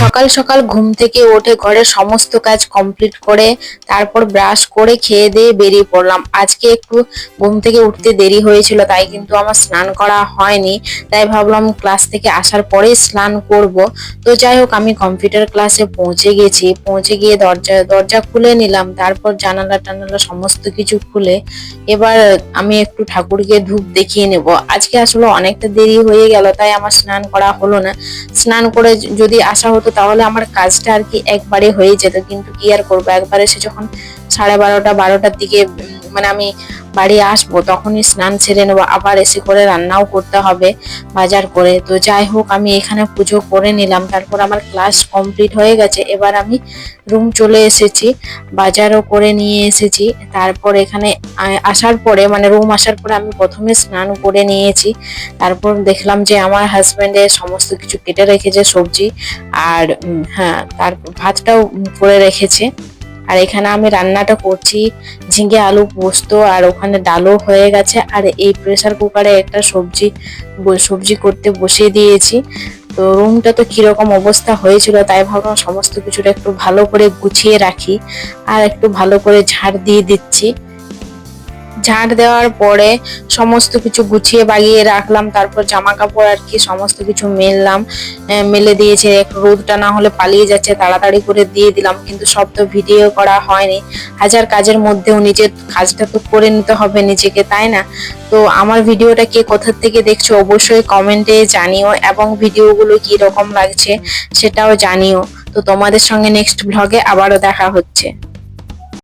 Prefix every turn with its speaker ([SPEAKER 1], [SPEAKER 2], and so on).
[SPEAKER 1] সকাল সকাল ঘুম থেকে উঠে ঘরে সমস্ত কাজ কমপ্লিট করে তারপর ব্রাশ করে খেয়ে দিয়ে বেরিয়ে পড়লাম। আজকে একটু ঘুম থেকে উঠতে দেরি হয়েছিল, তাই কিন্তু আমার স্নান করা হয়নি। তাই ভাবলাম ক্লাস থেকে আসার পরেই স্নান করব। তো যাই হোক, আমি কম্পিউটার ক্লাসে পৌঁছে গেছি। পৌঁছে গিয়ে দরজা দরজা খুলে নিলাম, তারপর জানালা টানালা সমস্ত কিছু খুলে এবার আমি একটু ঠাকুরকে ধূপ দেখিয়ে নেব। আজকে আসলে অনেকটা দেরি হয়ে গেল, তাই আমার স্নান করা হলো না। স্নান করে যদি আসা হতো তাহলে আমার কাজটা আর কি একবারে হয়ে যেত। কিন্তু কি আর করব? একবারে সে যখন সাড়ে বারোটা, বারোটার দিকে মানে আমি বাড়ি আসব, তখনই স্নান সেরে নেব, আবার এসে করে রান্নাও করতে হবে, বাজার করে। তো যাই হোক, আমি এখানে পুজো করে নিলাম, তারপর আমার ক্লাস কমপ্লিট হয়ে গেছে, এবার আমি রুম চলে এসেছি, বাজারও করে নিয়ে এসেছি, তারপর এখানে আসার পরে মানে রুম আসার পরে আমি প্রথমে স্নান করে নিয়েছি, তারপর দেখলাম যে আমার হাজবেন্ডের সমস্ত কিছু কেটে রেখেছে সবজি, আর হ্যাঁ তার ভাতটাও করে রেখেছে। আর এখানে আমি রান্নাটা করছি, ঝিঙে আলু পোস্ত আর ওখানে ডালও হয়ে গেছে। আর এই প্রেসার কুকারে একটা সবজি সবজি করতে বসিয়ে দিয়েছি। তো রুমটা তো কীরকম অবস্থা হয়েছিল তাই ভাবলাম সমস্ত কিছুটা একটু ভালো করে গুছিয়ে রাখি। আর একটু ভালো করে ঝাড় দিয়ে দিচ্ছি। ঝাড় দেওয়ার পরে সমস্ত কিছু গুছিয়ে বাগিয়ে রাখলাম, তারপর জামা কাপড় আর কি সমস্ত কিছু মেললাম। মেলে দিয়েছে রোদটা না হলে পালিয়ে যাচ্ছে, তাড়াতাড়ি করে দিয়ে দিলাম, কিন্তু সব তো ভিডিও করা হয়নি। হাজার কাজের মধ্যেও নিজের কাজটা তো করে নিতে হবে নিজেকে, তাই না? তো আমার ভিডিওটা কে কোথা থেকে দেখছ অবশ্যই কমেন্টে জানিও, এবং ভিডিওগুলো কি রকম লাগছে সেটাও জানিও। তো তোমাদের সঙ্গে নেক্সট ব্লগে আবারও দেখা হচ্ছে।